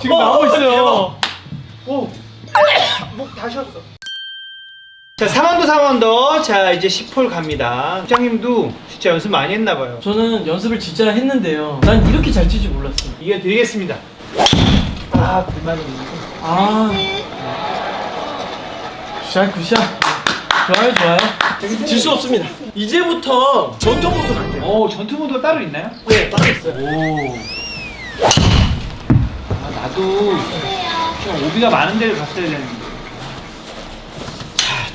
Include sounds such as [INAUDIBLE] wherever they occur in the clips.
지금 어, 나오고 있어요. 대박. 오. [COUGHS] 목다 쉬었어. 자, 3원도 3원도. 자, 이제 10홀 갑니다. 부장님도 진짜 연습 많이 했나 봐요. 저는 연습을 진짜 했는데요. 난 이렇게 잘칠줄 몰랐어요. 이겨 드리겠습니다. 아, 불만이 있는데. 아, 굿샷, 굿샷. 좋아요, 좋아요. 질 수 없습니다. 이제부터 전투 모드 갈게요. 오, 전투 모드가 따로 있나요? 네, 따로 있어요. 오. 아, 나도 좀 오비가 많은 데를 갔어야 되는데.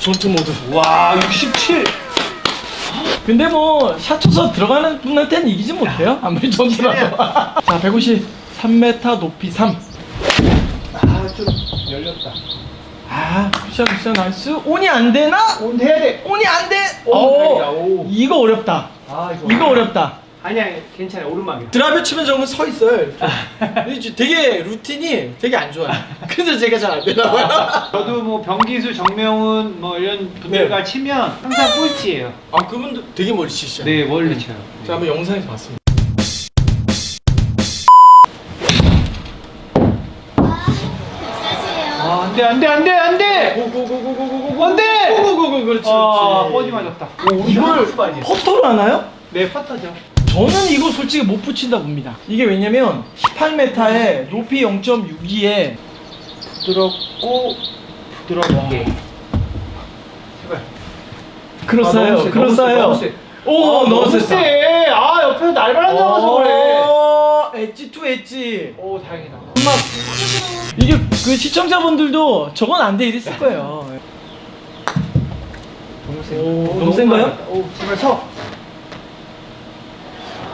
전투 모드. 와, 67. 근데 뭐, 샷 쳐서 들어가는 분한테는 이기지 못해요. 아무리 전투라도. [LAUGHS] 자, 150. 3m 높이 3. 아, 좀 열렸다. 아, 굿샷, 굿샷, 나이스. 온이 안 되나? 온 해야 돼. 온이 안 돼. 오, 다행이다. 오, 오. 이거 어렵다. 아, 이거 어렵다. 아니야, 괜찮아. 오르막이야. 드라이브 치면 저는 서 있어요. 이렇게. 되게 루틴이 되게 안 좋아요. [LAUGHS] 그래서 제가 잘 안 되나 봐요. 저도 뭐 병기수, 정명훈 뭐 이런 분들과 네. 치면 항상 꼴찌예요. 아, 그분도 되게 멀리 치시죠? 네, 멀리 쳐요. 저 한번 영상에서 봤습니다. 아, 안 돼, 안 돼, 안 돼, 안 돼! 고고고고고고고 안 돼! 고고고고 그렇지 아, 그렇지. 뻗이 맞았다. 이걸 퍼터로 하나요? 네, 퍼터죠. 저는 이거 솔직히 못 붙인다 봅니다. 이게 왜냐면 18m에 높이 0.62에 부드럽고 부드럽게. 제발. 그렇어요. 아, 너무 세, 그렇어요. 너무 세. 오, 아, 너무. 세. 아, 옆에서 날바람 잡아서 그래. 어, 엣지 투 엣지. 오, 다행이다. 막 이게 그 시청자분들도 저건 안 돼 이랬을 거예요. 너무 세. 오, 너무 센가요? 오, 제발 서.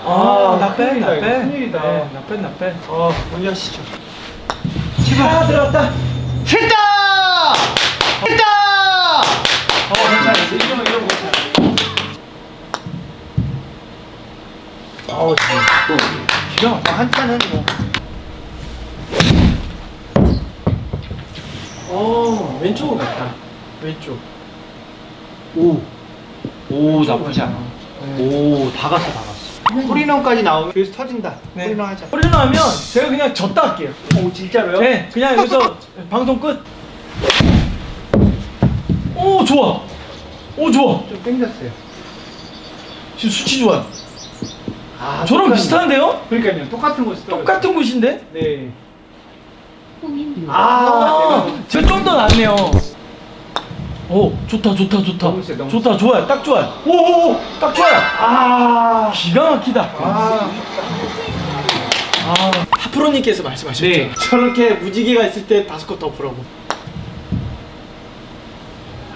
아, 아, 나빼, 큰일이다, 나빼. 이거 큰일이다. 네, 나빼, 나빼. 어, 올려시죠. 아, 들어갔다. 됐다! 됐다! 어, 괜찮아. 이러면 이러면 괜찮아. 어, 지금 기가 막혀. 한타는 뭐. 어, 왼쪽으로 갔다. 왼쪽. 오. 오, 나쁘지 않아. 오, 다 갔어, 다 갔어. 홀인원까지 나오면 여기서 터진다. 네. 홀인원 하자. 소리 나면 제가 그냥 졌다 할게요. 오, 진짜로요? 네, 그냥 여기서 [LAUGHS] 방송 끝. 오, 좋아. 오, 좋아. 좀 땡겼어요. 지금 수치 좋아요. 아, 저랑 똑같네. 비슷한데요? 그러니까요. 똑같은 곳에 똑같은 곳인데? 네. 아, 아, 제가 좀 더 낫네요. 오, 좋다, 좋다, 좋다. 너무 세, 너무 좋다, 좋아요. 딱 좋아요. 오, 오, 오, 딱 좋아요. 아. 기가 막히다. 아. 아, 하프로님께서 말씀하셨죠. 네. 저렇게 무지개가 있을 때 다섯 컷더 풀라고.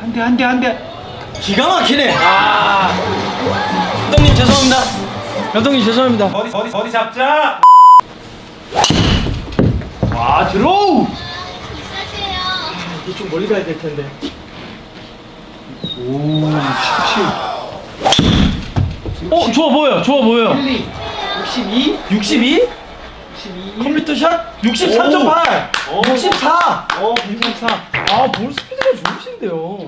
한 대, 한 대, 한 대. 기가 막히네. 아, 감독님 죄송합니다. 감독님 죄송합니다. 어디, 어디, 어디 잡자. 와, 들어오. 이게 좀 멀리 가야 될 텐데. 오, 17. 어, 좋아 보여, 좋아 보여. 1, 62? 62? 62. 컴퓨터 샷? 63.8. 오. 64. 어, 64. 아, 볼 스피드가 좋으신데요.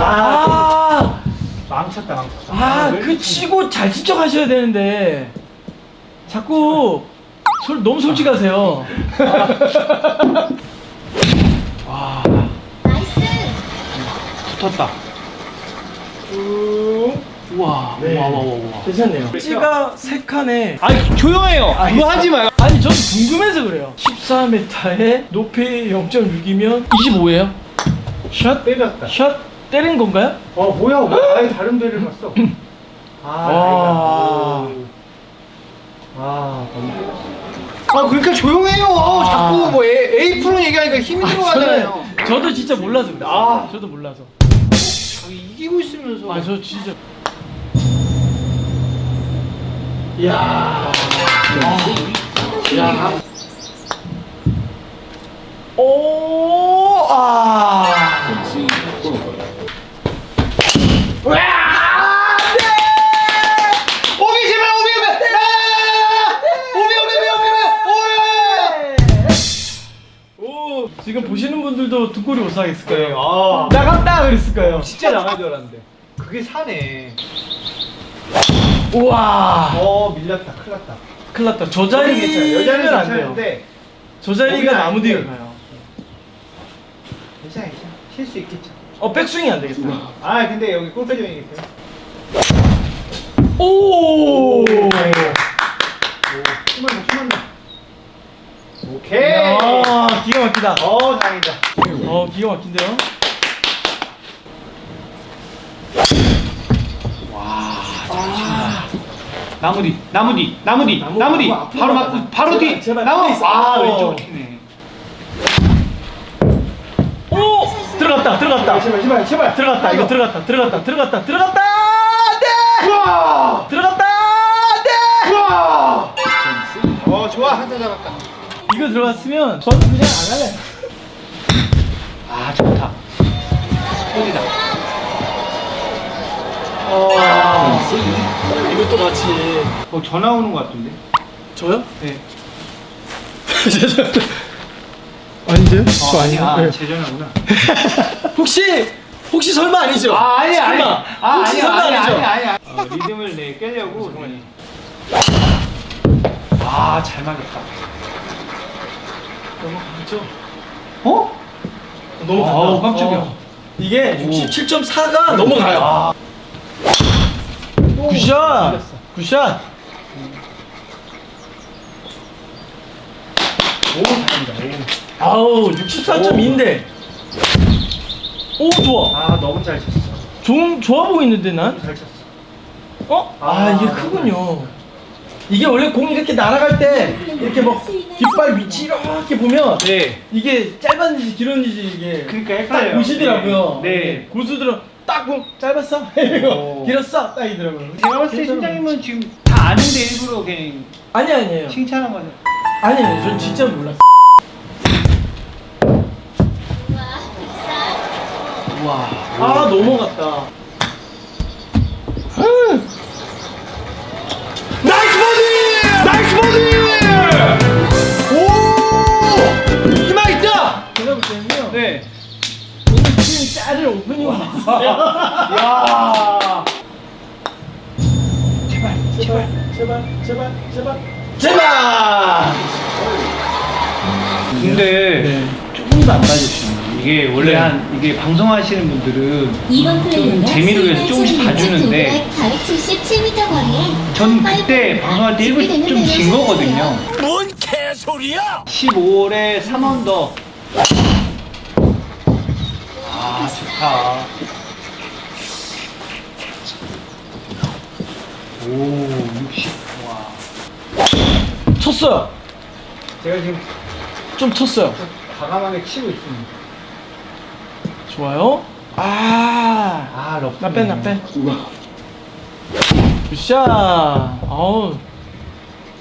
아, 아, 망쳤다, 망쳤어. 아, 왜 그 이렇게 치고 잘 지적 하셔야 되는데 자꾸 솔, 너무 솔직하세요. 와, 붙었다. 우와, 네. 우와, 우와, 우와. 괜찮네요. 찌가 세 칸에 아니, 조용해요. 아, 그거 하지 마요. 아니 전 궁금해서 그래요. 14m에 높이 0.6이면 25예요. 샷? 때렸다. 샷 때린 건가요? 와, 뭐야, 왜 아예 다른 데를 갔어? 아, 와. 다행이다. 아, 너무. 아, 그러니까 조용해요. 아. 자꾸 뭐 A, A 프로 얘기하니까 힘이 들어가잖아요. 저는 저도 진짜 몰라서 그래요. 아. 저도 몰라서. 저 이기고 있으면서. 아 저 진짜. 야. 야. 오, 그게 사네. 우와. 어 밀렸다. 큰일 났다. 큰일 났다. 저 여자는 자리면 안 돼요. 괜찮은데 저 자리가 거기는 나무 아닌데. 가요. 괜찮아 괜찮아 쉴 수 있겠죠 어 백스윙이 안 되겠다. 아 근데 여기 골프장이기 때문에 오. 내 힘을 내 오케이 아 기가 막히다. 어 다행이다 어 기가 막힌데요. 나무 뒤 나무 뒤 나무 뒤 나무, 나무 뒤 앞으로 바로 가자. 맞고 바로 제발, 뒤. 제발, 나무. 플리즈. 아 어. 왼쪽으로 튀네. 오! 들어갔다 들어갔다. 제발 제발 제발 들어갔다 이거 들어갔다 들어갔다 들어갔다 들어갔다. 네! 우와! 들어갔다. 네! 우와! 어 좋아. 한대 잡았다. 이거 들어갔으면 저는 그냥 안 할래. 아 좋다. 소리다 어 이것도 같이 어 전화 오는 것 같은데 저요? 네 [LAUGHS] 아닌데요? 어, 아니 아, 제 전화구나 혹시 혹시 설마 아니죠? 아 아니야 아니야 설마 아 혹시 아니야 설마 아니야 아니죠? 아니야 아니야 어, 리듬을 내 깨려고 네. 아 잘 맞았다 너무 강죠? 어? 너무 아, 강다. 깜짝이야. 어. 이게 오. 67.4가 넘어가요. 아. 굿샷. 굿샷. 아우 64.2인데. 오 좋아. 아 너무 잘 쳤어 좀 좋아 보이는데 난? 잘 쳤어 어? 아, 아, 이게 크군요. 이게 원래 공이 이렇게 날아갈 때 이렇게 뭐 깃발 위치 이렇게 보면 네 이게 짧았는지 길었는지 이게 그러니까 딱 헷갈려요 보시더라고요. 네, 네. 고수들은 딱 보면 짧았어? [LAUGHS] 이거 오. 길었어? 딱 이더라고요. 제가 봤을 때 팀장님은 지금 다 아는데 일부러 그냥 아니 아니에요. 칭찬한 거죠 아니 아니 전 진짜 몰랐어. 우와 아 넘어갔다. 나이스 버디! 나이스 버디! 팀 짤을 오프닝 했어요. 야 제발 제발 제발 제발 제발 제발. 근데 네. 조금도 안 빠졌어요 이게 원래 네. 한 이게 방송하시는 분들은 이번 플레이는 재미를 위해서 조금씩 봐주는데 477m 거리에 전 그때 방송할 때 1분 좀진 거거든요 뭔 개소리야? 15홀에 3언더 아 좋다 오 60. 와. 쳤어요. 제가 지금 좀 쳤어요. 과감하게 치고 있습니다. 좋아요. 아. 아, 럽. 나 빼, 나 빼. 굿샷. 어우.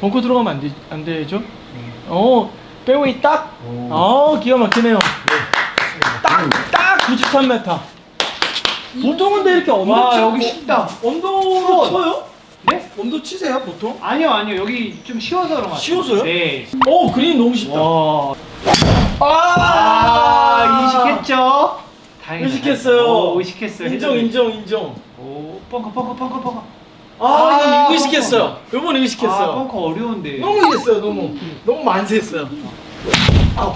벙커 들어가면 안, 되, 안 되죠? 어, 페어웨이 딱. 오. 어, 기가 막히네요. 딱, 딱 93m. 보통은 근데 이렇게 언더 와, 치고 여기 쉽다. 언더로 쳐요? 네? 언더 치세요, 보통? 아니요, 아니요. 여기 좀 쉬워서 그런 것 같아요. 쉬워서요? 네. 오, 그린 너무 쉽다. 와. 아, 아, 의식했죠? 다행이다. 의식했어요. 오, 의식했어요. 인정, 인정, 인정. 오, 벙커, 벙커, 벙커, 벙커. 아, 아, 이거 의식했어요. 요번 아, 의식했어요. 벙커 어려운데. 너무 이겼어요, 너무. 너무 만세했어요. 아우.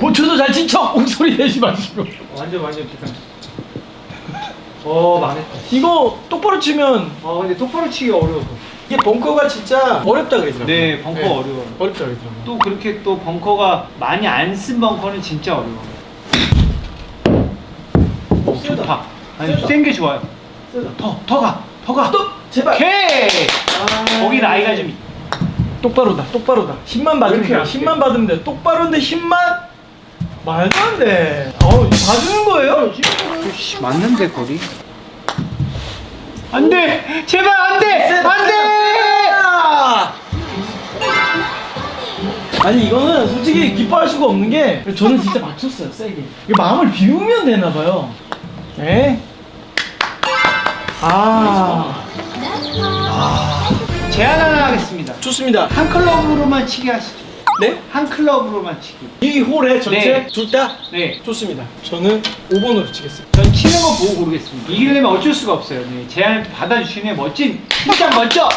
보초도 잘 친 척! 목소리 내지 마시고. 완전, 완전 기상. 어, 망했다. 이거 똑바로 치면 아, 근데 똑바로 치기 어려워서. 이게 벙커가 진짜 어렵다 그러더라고요. 네, 벙커 어려워요. 어렵다 그러더라고요. 또 그렇게 또 벙커가 많이 안 쓴 벙커는 진짜 어려워. 오, 세다. 좋다. 아니, 세다. 센 게 좋아요. 세다. 더, 더 가, 더 가. 또 제발. 오케이! 아. 거기 나이가 좀 있- 똑바로다. 똑바로다. 힘만 받으면 이렇게 돼. 할게. 힘만 받으면 돼. 똑바로인데 힘만 말도 안 돼. 어우, 봐주는 거예요? 씨, 맞는데 거리? 안 돼! 제발 안 돼! 안 돼! 아니 이거는 솔직히 기뻐할 수가 없는 게 저는 진짜 맞췄어요 세게 이게 마음을 비우면 되나 봐요 네? 아 제안 하나 하겠습니다. 좋습니다 한 클럽으로만 치게 하시죠. 네? 한 클럽으로만 치기. 이 홀에 전체 네. 둘 다? 네. 좋습니다 저는 5번으로 치겠습니다 전 치는 거 보고 고르겠습니다. 이기려면 어쩔 수가 없어요. 네. 제안을 받아주시네. 멋진, 진짜 멋져!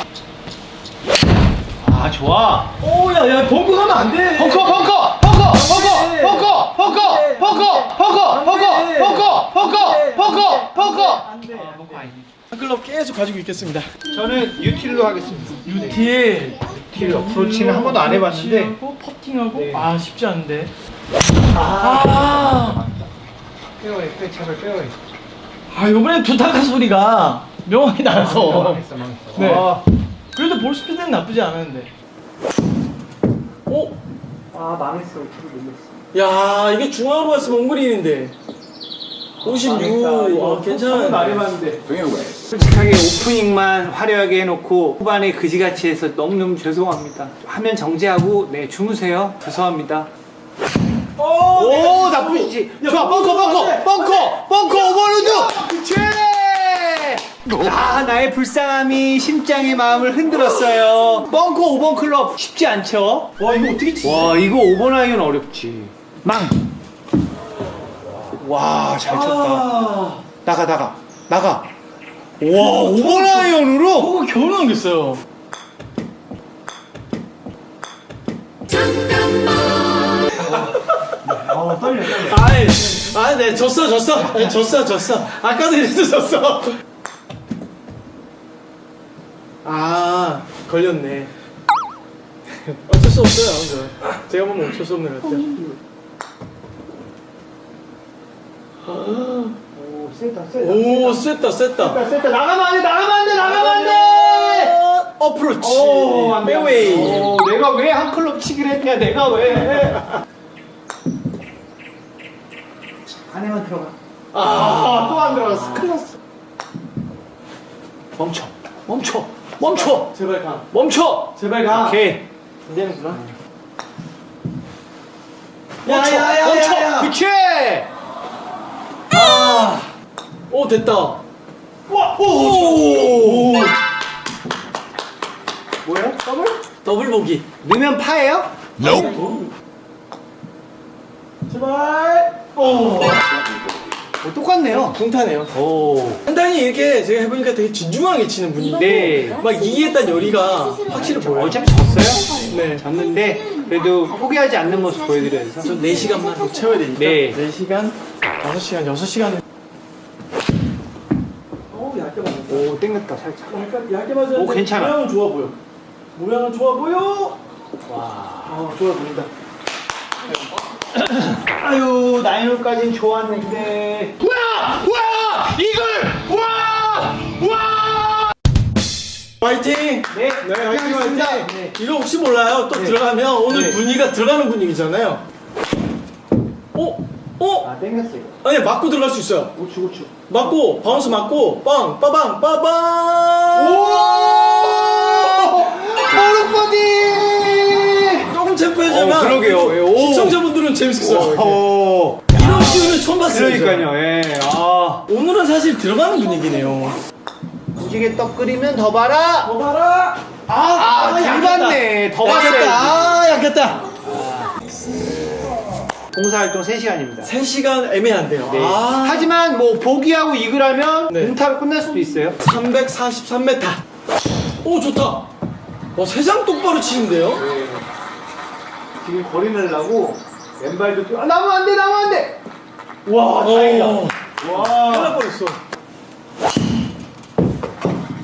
아 좋아. 오 야 야 벙커 가면 안 돼 벙커 벙커 벙커 벙커 벙커 벙커 벙커 벙커 벙커 벙커 벙커 벙커 벙커. 안 돼 아, 벙커 아니지. 클럽 계속 가지고 있겠습니다 저는 유틸로 하겠습니다. 유틸 유틸 어프로치는 한 번도 안 해봤는데. 하고 퍼팅하고 네. 아 쉽지 않은데 아, 빼어해 빼 제발 빼어해. 아 이번엔 두타카 소리가 명확히 나서 망했어 망했어. 네. 아, 그래도 볼 스피드는 나쁘지 않은데 오? 아 망했어. 어떻게 놀랐어. 야 이게 중앙으로 갔으면 엉그리는데 56. 아, 괜찮은데. 해봤는데. 솔직하게 오프닝만 화려하게 해놓고 후반에 그지같이 해서 너무너무 죄송합니다. 화면 정지하고 네 주무세요. 죄송합니다. 오 나쁘지. 좋아 벙커 벙커 벙커 벙커 오버로드. 그치. 아 나의 불쌍함이 심장의 마음을 흔들었어요. 벙커 5번 클럽 쉽지 않죠? 와 이거 어떻게 치지? 와 이거 5번 아이언 어렵지. 망. 와 잘 쳤다. 아, 나가 나가 나가. 와 5번 아이언으로. 어 겨우 넘겼어요 아 떨려 떨려. 아이, 아, 네, 졌어, 졌어. 네, 졌어, 졌어. 아까도 이래서 졌어. 아, 걸렸네. 어쩔 수 없어요, 저. 제가 보면 어쩔 수 없는 것 같아요. 오 세다 세다. 오, 셌다. 세다 나가면 안 돼 나가면 안 돼 나가면 안 돼. 어프로치. 오, 안 돼, 안 돼. 페웨이. 오, 내가 왜 한 클럽 치기를 했냐 내가 왜 안에만 들어가 아, 또 안 들어갔어 큰일 났어 멈춰 멈춰 멈춰 제발 가. 멈춰 제발 가. 오케이 안 되는구나. 멈춰 야, 야, 야, 멈춰 야, 야. 그치 아. 오, 됐다. 와, 오, 오. 뭐야 더블 더블 보기. 넣으면 파예요 제발. 오. 어, 똑같네요 동타네요. 오 상당히 이렇게 제가 해보니까 되게 진중하게 치는 분인데 네. 막 이기겠다는 열의가 확실히 보여요. 어차피 졌어요 네. 졌는데 그래도 포기하지 않는 모습 보여드려야죠 저 4시간만 더 채워야 되니까 네. 4시간, 5시간, 6시간 오 얇게 맞았다 오 땡겼다 살짝 약간 얇게 맞았는데 오, 괜찮아. 모양은 좋아 보여 모양은 좋아 보여 와아 좋아 보인다 [COUGHS] 아유 나인홀까지는 좋았는데 와! 와! 이글! 와! 와! 화이팅! 네, 네 화이팅 하겠습니다. 화이팅 네. 이거 혹시 몰라요 또 네. 들어가면 오늘 네. 분위기가 들어가는 분위기잖아요 어? 어? 아 땡겼어 이거 아니 맞고 들어갈 수 있어요 우측 우측 맞고 바운스 맞고 빵 빠방 빠방 오른버디! 조금 챔프해지만 어, 그러게요. 예, 오. 시청자분들은 재밌겠어요. 오 이런 시우는 처음 봤어요. 그러니까요 예. 아 오늘은 사실 들어가는 분위기네요. 무지개 떡 끓이면 더 봐라 더 봐라. 아, 아, 덜 약했다. 봤네. 더 약했다. 봤어야지. 아, 약했다. 봉사활동 3시간입니다 3시간 애매한데요. 네. 아, 하지만 뭐 보기하고 이글하면 네. 공타로 끝날 수도 있어요 343m. 오, 좋다. 와, 세상 똑바로 치는데요? 지금 거리 내려고 왼발도 뛰어 아, 나면 안돼 나면 안돼 와 오, 다행이다 큰일 날와 뻔했어.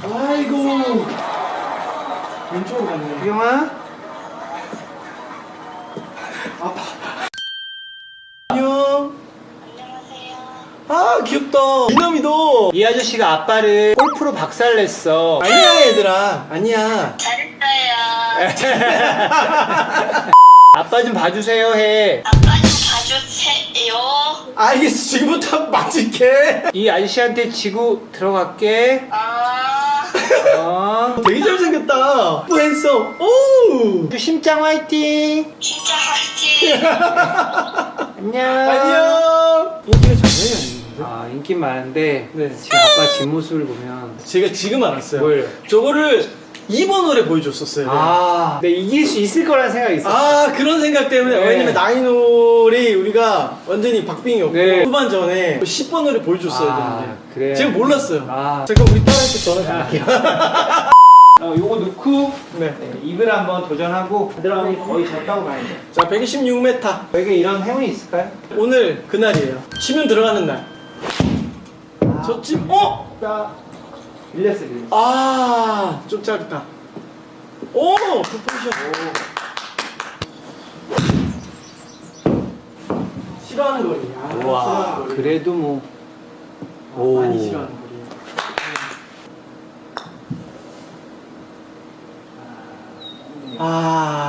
아이고. 왼쪽으로 갔네. 유경아 안녕. 아, 귀엽다. 이놈이도. 이 아저씨가 아빠를 골프로 박살냈어 아니야, 얘들아. 아니야. 잘했어요. [LAUGHS] 아빠 좀 봐주세요 해. 아빠 좀 봐주세요. 알겠어. 지금부터 맞을게. 이 아저씨한테 지고 들어갈게. 아, 어. 되게 잘생겼다. 뿌했어. 오. 심장 화이팅. 진짜 화이팅. [LAUGHS] 안녕. 안녕. 인기가 장난이 아 아 인기 많은데 네. 지금 아빠 뒷모습을 보면 제가 지금 알았어요. 뭘? 저거를 2번 홀에 보여줬었어요. 아, 네 이길 수 있을 거라는 생각이 있었어. 아 그런 생각 때문에 네. 왜냐면 나인홀이 우리가 완전히 박빙이었고 네. 후반 전에 10번홀에 보여줬어야 아, 되는데 그래요? 제가 몰랐어요 아. 제가 우리 딸한테 전화 드릴게요 [LAUGHS] 어, 요거 넣고 놓고 네. 네, 이글 한번 도전하고 드라운이 거의 졌다고 봐야죠. 자, 126m. 저에게 이런 행운이 있을까요? 오늘 그날이에요. 치면 들어가는 날. 저 찜, 어? 자, 밀렸어, 밀렸어. 아, 좀 짧다. 오, 그 포지션. 싫어하는 거리. 아, 와, 싫어하는 거리. 그래도 뭐. 오. 많이 싫어하는 거리. 아.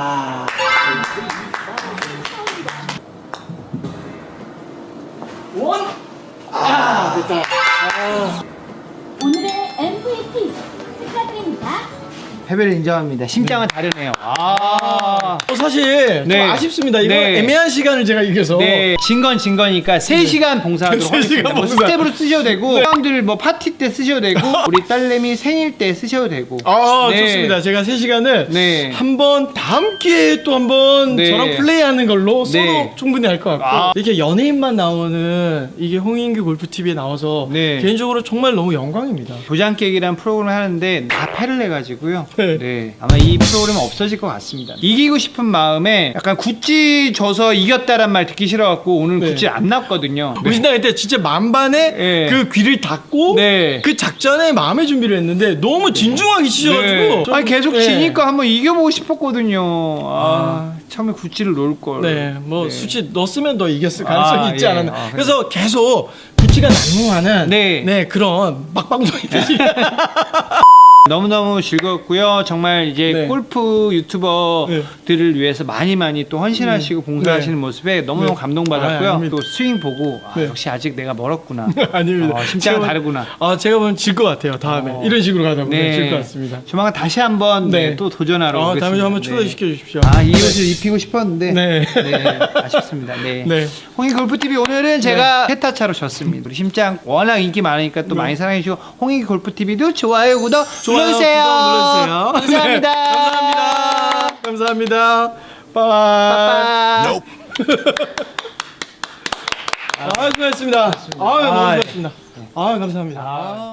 패배를 인정합니다. 심장은 다르네요. 아. 어, 사실 네. 좀 아쉽습니다. 이거 네. 애매한 시간을 제가 이겨서. 네, 진 건 진 거니까 3시간 봉사하도록 세 하겠습니다. 시간 뭐 봉사. 스텝으로 쓰셔도 되고, 네. 사람들 뭐 파티 때 쓰셔도 되고, [LAUGHS] 우리 딸내미 생일 때 쓰셔도 되고. 아 네. 좋습니다. 제가 3 시간을 네. 한번 다음 기회에 또 한번 네. 저랑 플레이하는 걸로 서로 네. 충분히 할 것 같고 아. 이렇게 연예인만 나오는 이게 홍인규 골프 TV에 나와서 네. 개인적으로 정말 너무 영광입니다. 도장 깨기라는 프로그램을 하는데 다 패를 내가지고요. 네. [LAUGHS] 네. 아마 이 프로그램 은 없어질 것 같습니다. 이기고 싶은 마음에 약간 구찌 져서 이겼다란 말 듣기 싫어갖고 오늘 네. 구찌 안 났거든요. 무신당 그때 진짜 만반에 네. 그 귀를 닫고 네. 그 작전에 마음의 준비를 했는데 너무 진중하게 치셔가지고 좀- 아니 계속 네. 지니까 한번 이겨보고 싶었거든요. 아, 처음에 구찌를 놓을 걸. 네, 뭐 네. 수치 넣었으면 더 이겼을 가능성이 아, 있지 예. 않았나. 아, 그래서 계속 부치가 난무하는 네. 네. 그런 막방송이듯이 [LAUGHS] 너무너무 즐거웠고요. 정말 이제 네. 골프 유튜버들을 위해서 많이 많이 또 헌신하시고 봉사하시는 모습에 너무너무 네. 감동받았고요. 아, 아닙니다. 또 스윙 보고 아, 네. 역시 아직 내가 멀었구나. [LAUGHS] 아닙니다. 어, 심장은 제가- 다르구나. 아 제가 보면 질 것 같아요. 다음에 어. 이런 식으로 가다 보면 네. 질것 같습니다. 조만간 다시 한번 네. 네. 또 도전하러 아, 오겠습니다. 다음에 한번 네. 초대시켜 주십시오. 아, 이 옷을 입히고 싶었는데 네. 네, 아쉽습니다. 네. 네. 홍익 골프 TV 오늘은 제가 세타차로 졌습니다. 우리 심장 워낙 인기 많으니까 또 네. 많이 사랑해 주시고 홍익 골프 TV도 좋아요, 구독 좋아요, 눌러주세요. 눌러주세요. 감사합니다. 네, 감사합니다. 감사합니다. 빠이. 빠빠. 아, 수고하셨습니다. 아, 너무 아, 수고하셨습니다. 아, 감사합니다. 아.